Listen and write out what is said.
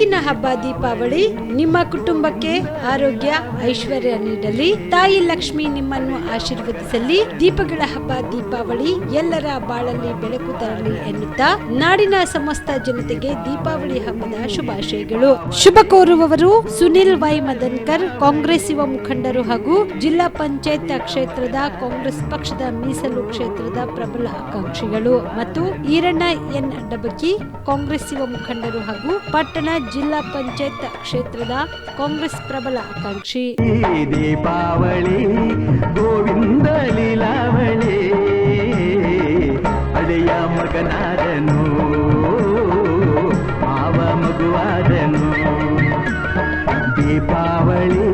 ಬೆಳಕಿನ ಹಬ್ಬ ದೀಪಾವಳಿ ನಿಮ್ಮ ಕುಟುಂಬಕ್ಕೆ ಆರೋಗ್ಯ, ಐಶ್ವರ್ಯ ನೀಡಲಿ. ತಾಯಿ ಲಕ್ಷ್ಮಿ ನಿಮ್ಮನ್ನು ಆಶೀರ್ವದಿಸಲಿ. ದೀಪಗಳ ಹಬ್ಬ ದೀಪಾವಳಿ ಎಲ್ಲರ ಬಾಳಲ್ಲಿ ಬೆಳಕು ತರಲಿ ಎನ್ನುತ್ತಾ ನಾಡಿನ ಸಮಸ್ತ ಜನತೆಗೆ ದೀಪಾವಳಿ ಹಬ್ಬದ ಶುಭಾಶಯಗಳು. ಶುಭ ಕೋರುವವರು ಸುನಿಲ್ ವೈ ಮದನ್ಕರ್, ಕಾಂಗ್ರೆಸ್ ಯುವ ಮುಖಂಡರು ಹಾಗೂ ಜಿಲ್ಲಾ ಪಂಚಾಯತ್ ಕ್ಷೇತ್ರದ ಕಾಂಗ್ರೆಸ್ ಪಕ್ಷದ ಮೀಸಲು ಕ್ಷೇತ್ರದ ಪ್ರಬಲ ಆಕಾಂಕ್ಷಿಗಳು. ಮತ್ತು ಈರಣ್ಣ ಎನ್ ಡಬಕಿ, ಕಾಂಗ್ರೆಸ್ ಯುವ ಮುಖಂಡರು ಹಾಗೂ ಪಟ್ಟಣ ಜಿಲ್ಲಾ ಪಂಚಾಯತ್ ಕ್ಷೇತ್ರದ ಕಾಂಗ್ರೆಸ್ ಪ್ರಬಲ ಆಕಾಂಕ್ಷಿ. ದೀಪಾವಳಿ ಗೋವಿಂದ ಲೀಲಾವಳಿ ಅಳೆಯ ಮಗನಾದನು ಮಾವ ಮಗುವಾದನು. ದೀಪಾವಳಿ